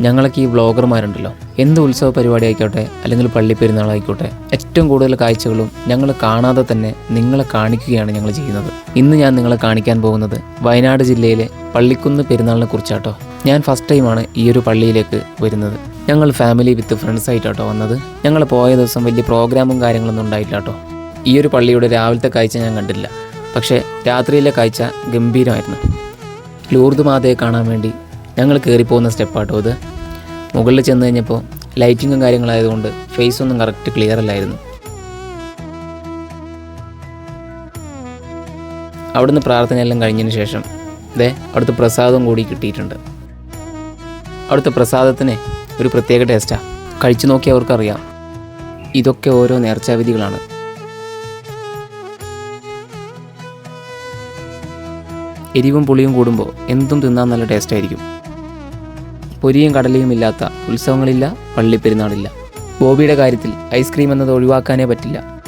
ഞങ്ങളൊക്കെ ഈ വ്ളോഗർമാരുണ്ടല്ലോ. എന്ത് ഉത്സവ പരിപാടി ആയിക്കോട്ടെ അല്ലെങ്കിൽ പള്ളി പെരുന്നാളായിക്കോട്ടെ ഏറ്റവും കൂടുതൽ കാഴ്ചകളും ഞങ്ങൾ കാണാതെ തന്നെ നിങ്ങളെ കാണിക്കുകയാണ് ഞങ്ങൾ ചെയ്യുന്നത്. ഇന്ന് ഞാൻ നിങ്ങളെ കാണിക്കാൻ പോകുന്നത് വയനാട് ജില്ലയിലെ പള്ളിക്കുന്ന് പെരുന്നാളിനെ കുറിച്ചാട്ടോ. ഞാൻ ഫസ്റ്റ് ടൈമാണ് ഈ ഒരു പള്ളിയിലേക്ക് വരുന്നത്. ഞങ്ങൾ ഫാമിലി വിത്ത് ഫ്രണ്ട്സ് ആയിട്ടാട്ടോ വന്നത്. ഞങ്ങൾ പോയ ദിവസം വലിയ പ്രോഗ്രാമും കാര്യങ്ങളൊന്നും ഉണ്ടായില്ല കേട്ടോ ഈ ഒരു പള്ളിയുടെ രാവിലത്തെ കാഴ്ച ഞാൻ കണ്ടില്ല. പക്ഷേ രാത്രിയിലെ കാഴ്ച ഗംഭീരമായിരുന്നു. ലൂർദ് മാതയെ കാണാൻ വേണ്ടി ഞങ്ങൾ കയറിപ്പോകുന്ന സ്റ്റെപ്പാട്ടോ ഇത്. മുകളിൽ ചെന്ന് കഴിഞ്ഞപ്പോൾ ലൈറ്റിങ്ങും കാര്യങ്ങളായതുകൊണ്ട് ഫേസ് ഒന്നും കറക്റ്റ് ക്ലിയർ അല്ലായിരുന്നു. അവിടുന്ന് പ്രാർത്ഥനയെല്ലാം കഴിഞ്ഞതിന് ശേഷം ദേ അവിടുത്തെ പ്രസാദവും കൂടി കിട്ടിയിട്ടുണ്ട്. അവിടുത്തെ പ്രസാദത്തിന് ഒരു പ്രത്യേക ടേസ്റ്റാണ് കഴിച്ചു നോക്കിയവർക്കറിയാം ഇതൊക്കെ ഓരോ നേർച്ചാവിധികളാണ് എരിവും പുളിയും കൂടുമ്പോൾ എന്തും തിന്നാൻ നല്ല ടേസ്റ്റ് ആയിരിക്കും. പൊരിയും കടലയും ഇല്ലാത്ത ഉത്സവങ്ങളില്ല പള്ളിപ്പെരുന്നാളില്ല. ബോബിയുടെ കാര്യത്തിൽ ഐസ്ക്രീം എന്നത് ഒഴിവാക്കാനേ പറ്റില്ല.